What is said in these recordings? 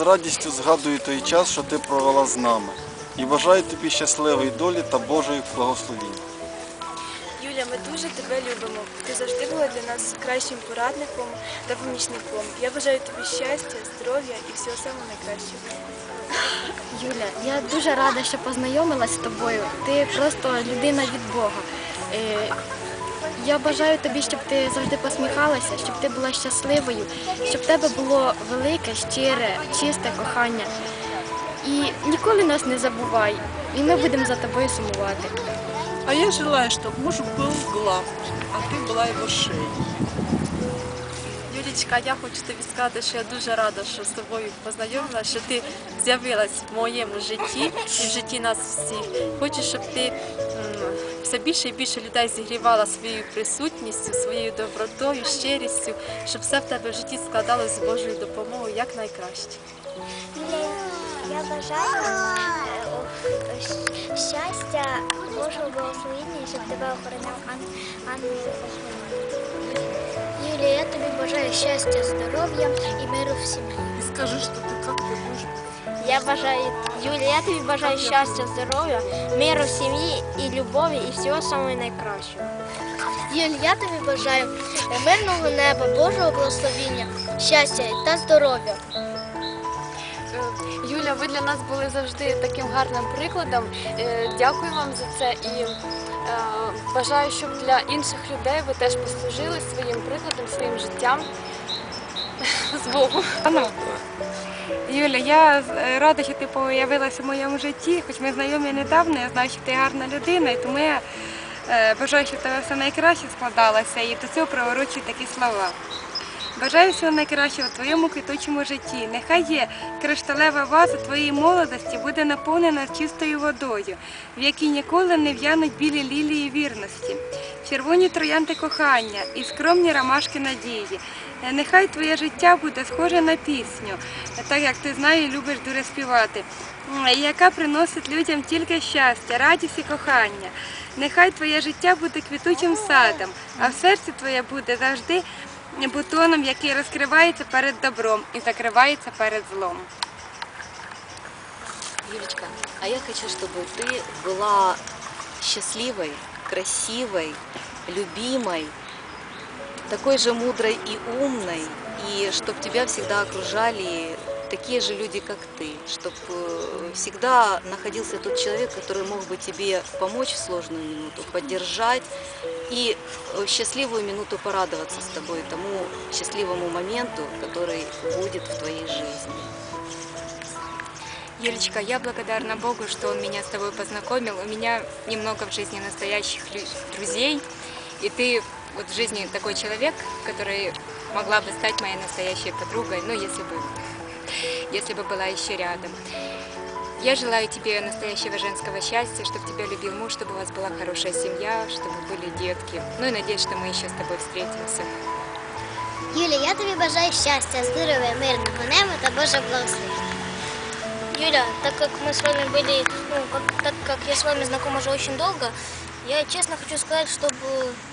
з радістю згадую той час, що ти провела з нами. І бажаю тобі щасливої долі та Божої благословіння. Юля, ми дуже тебе любимо. Ти завжди була для нас кращим порадником та помічником. Я бажаю тобі щастя, здоров'я і всього самого найкращого. Юля, я дуже рада, що познайомилась з тобою. Ти просто людина від Бога. Е, Я бажаю тобі, щоб ти завжди посміхалася, щоб ти була щасливою, щоб в тебе було велике, щире, чисте кохання. І ніколи нас не забувай, і ми будемо за тобою сумувати. А я желаю, чтобы муж был главным, а ты была его шеей. Юлічка, я хочу тобі сказати, що я дуже рада, що з тобою познайомилася, що ти з'явилась в моєму житті і в житті нас всіх. Хочу, щоб ти м, все більше і більше людей зігрівала своєю присутністю, своєю добротою, щирістю, щоб все в тебе в житті складалось з Божою допомогою як найкраще. Я бажаю е, щастя, Божого благословення, щоб тебе охороняв ан- ангел. Юлія, я тобі бажаю щастя, здоров'я і миру в сім'ї. И скажи, что ты как ты будешь Я бажаю, Юлія, я тобі бажаю щастя, здоров'я, миру в сім'ї і любові, і всього самого найкращого. Юль, я тобі бажаю мирного неба, Божого благословіння, щастя та здоров'я. Юля, ви для нас були завжди таким гарним прикладом. Е, Дякую вам за це і е, бажаю, щоб для інших людей ви теж послужили своїм прикладом, своїм життям. З Богом. Юля, я е, рада, що ти появилася в моєму житті, хоч ми знайомі недавно, я знаю, що ти гарна людина, і тому я е, бажаю, щоб в тебе все найкраще складалося, і до цього приворочую такі слова. Бажаю всього найкращого в твоєму квітучому житті. Нехай є кришталева ваза твоєї молодості буде наповнена чистою водою, в якій ніколи не в'януть білі лілії вірності, червоні троянди кохання і скромні ромашки надії. Е, Нехай твоє життя буде схоже на пісню, е, так як ти знаєш і любиш дуже співати, м, яка приносить людям тільки щастя, радість і кохання. Нехай твоє життя буде квітучим садом, а в серці твоє буде завжди бутоном, який розкривається перед добром і закривається перед злом. Юлечка, а я хочу, чтобы ты была счастливой, красивой, любимой, Такой же мудрой и умной, и чтобы тебя всегда окружали такие же люди, как ты, чтобы всегда находился тот человек, который мог бы тебе помочь в сложную минуту, поддержать и в счастливую минуту порадоваться с тобой тому счастливому моменту, который будет в твоей жизни. Юлечка, я благодарна Богу, что Он меня с тобой познакомил. У меня немного в жизни настоящих друзей, и ты вот в жизни такой человек, который могла бы стать моей настоящей подругой, ну, если бы, если бы была еще рядом. Я желаю тебе настоящего женского счастья, чтобы тебя любил муж, чтобы у вас была хорошая семья, чтобы были детки. Ну и надеюсь, что мы еще с тобой встретимся. Юля, я тобі бажаю щастя, здоров'я, мирного неба та Божого благословения. Юля, так как мы с вами были, ну, как- так как я с вами знакома уже очень долго, я честно хочу сказать, чтобы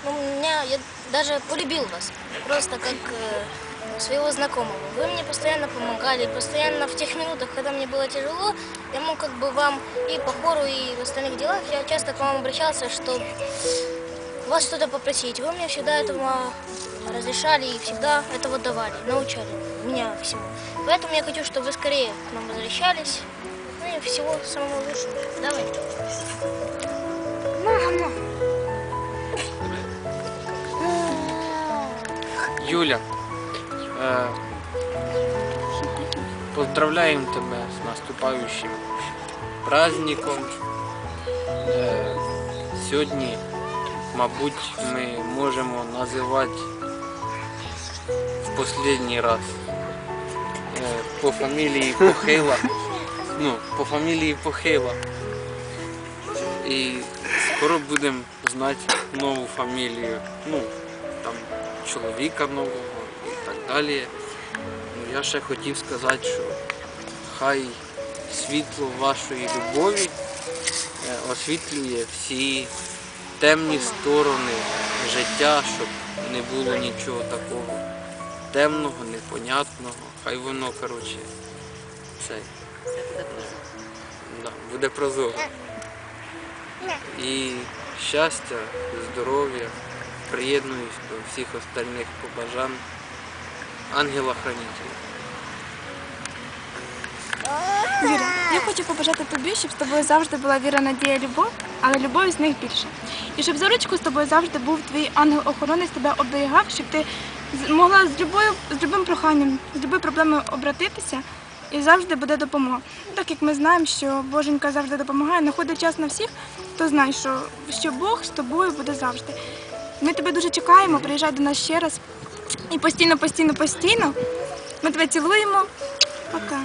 ну, меня, я даже полюбил вас, просто как э, своего знакомого. Вы мне постоянно помогали, постоянно в тех минутах, когда мне было тяжело, я мог как бы вам и по хору, и в остальных делах, я часто к вам обращался, чтобы вас что-то попросить. Вы мне всегда этого разрешали и всегда этого давали, научали меня всему. Поэтому я хочу, чтобы вы скорее к нам возвращались. Ну и всего самого лучшего. Давай. Мама! Юля, е, поздравляємо тебе з наступаючим праздником. Е, сьогодні, мабуть, ми можемо називати в останній раз е, по фамілії Похила. Ну, по фамілії Похила. І скоро будемо знати нову фамілію. Ну, там чоловіка нового і так далі. Ну, я ще хотів сказати, що хай світло вашої любові е, освітлює всі темні сторони життя, щоб не було нічого такого темного, непонятного. Хай воно, коротше, це да, буде прозоро. І щастя, здоров'я, приєднуюсь до всіх остальних побажань ангела-хранителя. Віра, я хочу побажати тобі, щоб з тобою завжди була віра, надія, любов, але любові з них більше. І щоб за ручку з тобою завжди був твій ангел-охоронець, тебе оберігав, щоб ти могла з любою, з любим проханням, з любою проблемою обратитися і завжди буде допомога. Так як ми знаємо, що Боженька завжди допомагає, знаходить час на всіх, то знай, що, що Бог з тобою буде завжди. Ми тебе дуже чекаємо, приїжджай до нас ще раз. І постійно, постійно, постійно. Ми тебе цілуємо. Пока.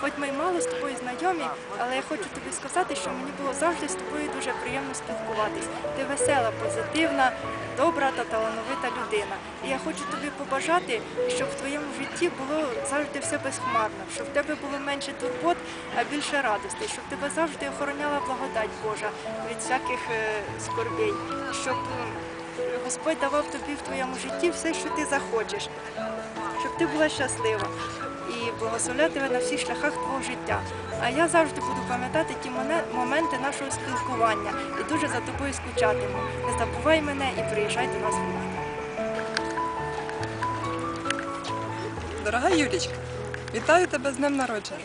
Хоч ми й мало з тобою знайомі, але я хочу тобі сказати, що мені було завжди з тобою дуже приємно спілкуватись. Ти весела, позитивна, добра та талановита людина. І я хочу тобі побажати, щоб в твоєму житті було завжди все безхмарно, щоб в тебе було менше турбот, а більше радостей, щоб тебе завжди охороняла благодать Божа від всяких е, скорбей, щоб Господь давав тобі в твоєму житті все, що ти захочеш, щоб ти була щаслива і благословляю тебе на всіх шляхах твого життя. А я завжди буду пам'ятати ті моменти нашого спілкування і дуже за тобою скучатиму. Не забувай мене і приїжджай до нас в гості. Дорога Юлічка, вітаю тебе з днем народження.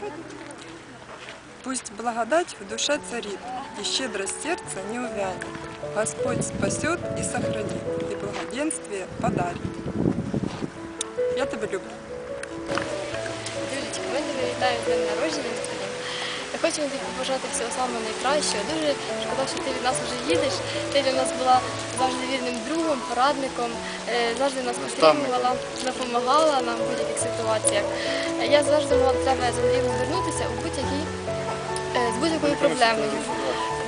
Пусть благодать в душе царит, и щедрость сердца не увянет. Господь спасет и сохранит, и благоденствие подарит. Я тебе люблю. Вітаємо з днем народження твоїм. Я хочу тобі побажати всього самого найкращого. Дуже шкода, що ти від нас вже їдеш. Ти для нас була завжди вірним другом, порадником, е, завжди нас підтримувала, допомагала нам в будь-яких ситуаціях. Я завжди могла до тебе за надією звернутися у будь-якій е, з будь-якою проблемою.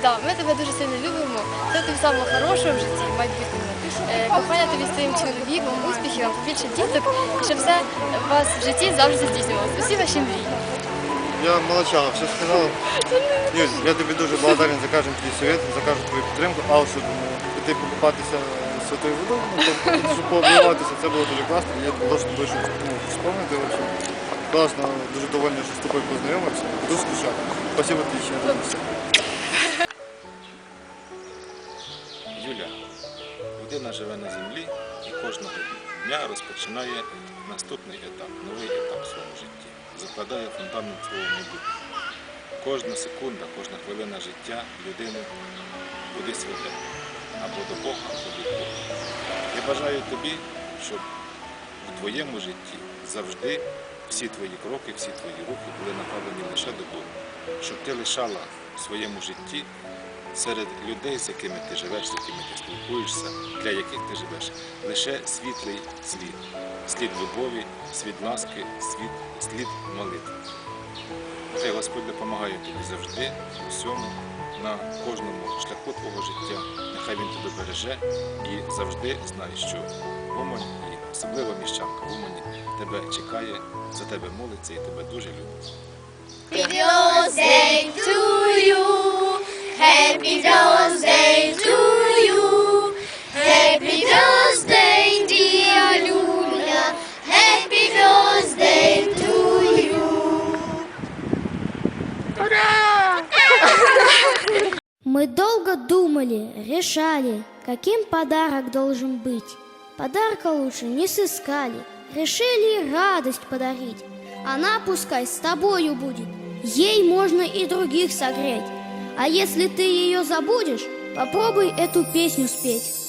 Да, ми тебе дуже сильно любимо. Це тобі самого хорошого в житті, майбутньому. Е, Кохання тобі з твоїм чоловіком, успіхів, побільше діток, щоб все у вас в житті завжди здійснювалося. Усі ваші мрії. Я молчала, все сказала. Я тобі дуже благодарен за кожен твій совет, за кожну твою підтримку. А що піти покупатися святою водою, ну, щоб пообливатися, це було дуже класно. Я дуже щось ну, вспомнити. Класно, дуже довольний, що з тобою познайомився. Дуже скучав. Спасибо тобі ще раз. Юля, людина живе на землі і кожного дня розпочинає наступний етап, новий етап в своєму житті. Закладає фундамент свого майбутнього. Кожна секунда, кожна хвилина життя людини кудись веде. Або до Бога, або від Бога. Я бажаю тобі, щоб у твоєму житті завжди всі твої кроки, всі твої рухи були направлені лише до Бога. Щоб ти лишала в своєму житті серед людей, з якими ти живеш, з якими ти спілкуєшся, для яких ти живеш, лише світлий слід, слід любові, слід ласки, слід, слід молитви. Хай Господь допомагає тобі завжди у всьому, на кожному шляху твого життя. Нехай він тебе береже і завжди знай, що Умань і особливо міщанка в Умані тебе чекає, за тебе молиться і тебе дуже любить. Happy birthday to you. Happy birthday, Мы долго думали, решали, каким подарок должен быть. Подарка лучше не сыскали, решили радость подарить. Она пускай с тобою будет, ей можно и других согреть. А если ты ее забудешь, попробуй эту песню спеть.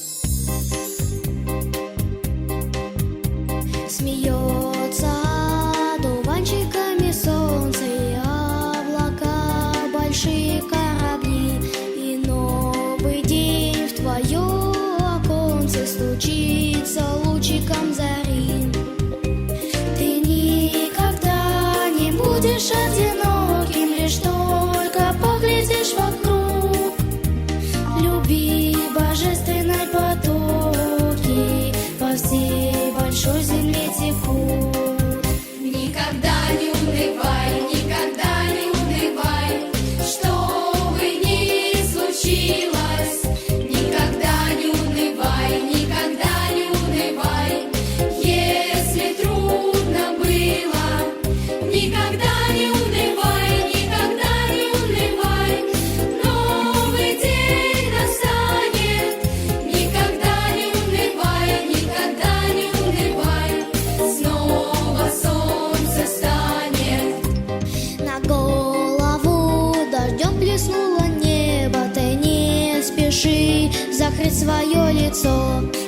Закрыть свое лицо.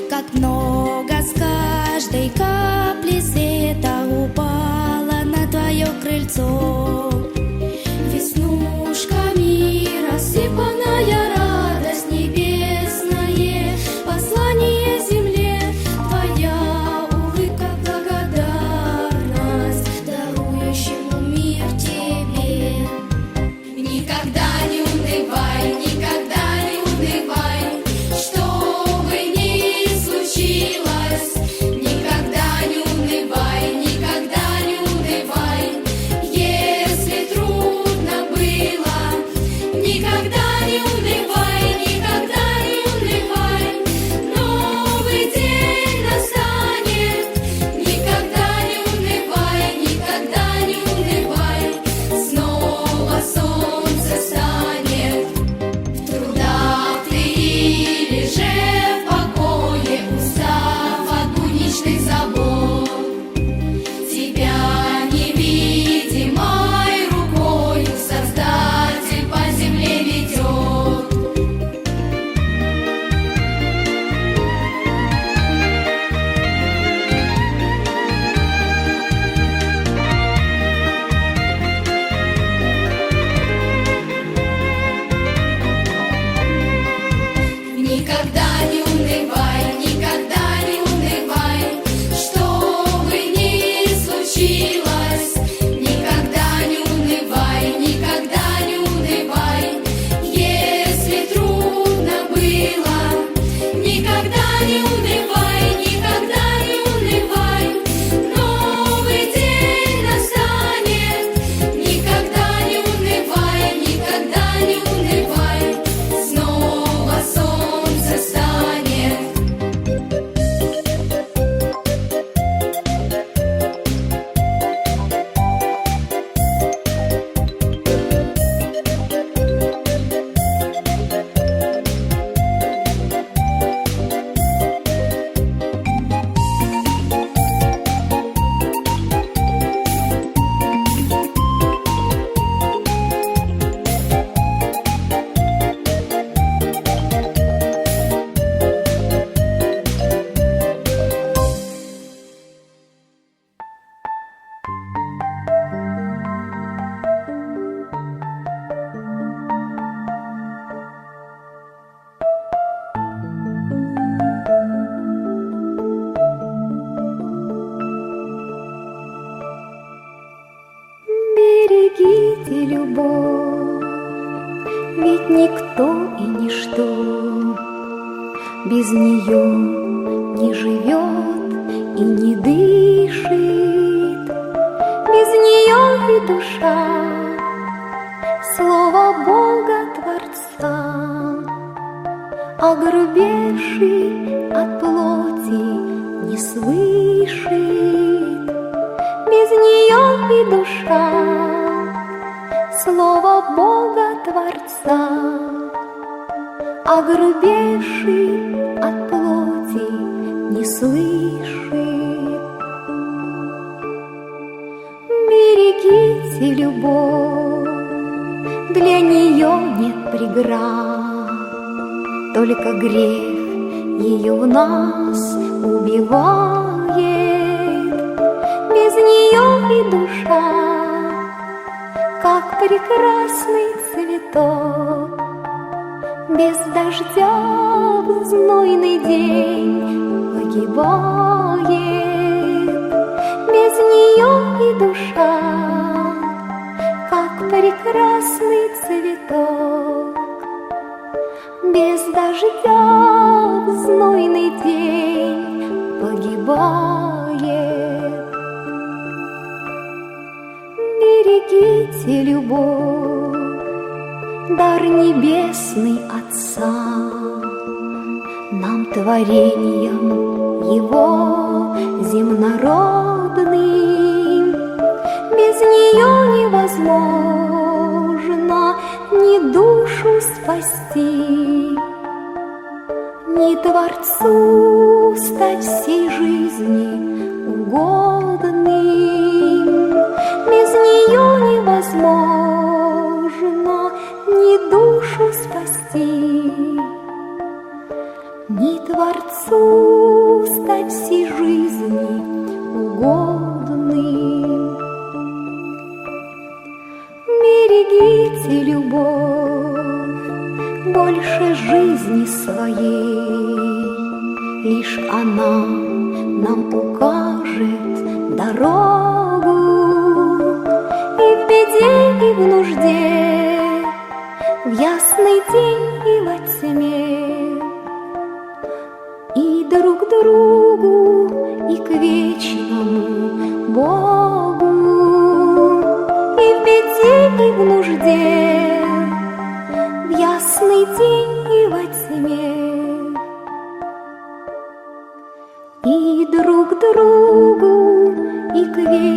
Любовь, ведь никто и ничто без нее не живет и не дышит. Без нее и душа, слово Бога Творца, огрубевший от плоти не слышит. Без нее и душа, слово Бога Творца, огрубевший от плоти не слышит. Берегите любовь, для нее нет преград, только грех ее в нас убивает. Без нее и душа, прекрасный цветок, без дождя в знойный день погибает. Без нее и душа, как прекрасный цветок, без дождя в знойный день погибает. Берегите любовь, дар небесный Отца, нам творением Его земнородным. Без нее невозможно ни душу спасти, ни Творцу стать всей жизни берегите любовь больше жизни своей. Лишь она нам укажет дорогу. И в беде, и в нужде, в ясный день и во тьме, и друг другу, и к вечному Богу, в нужде, в ясный день и во тьме. И друг другу, и к вере.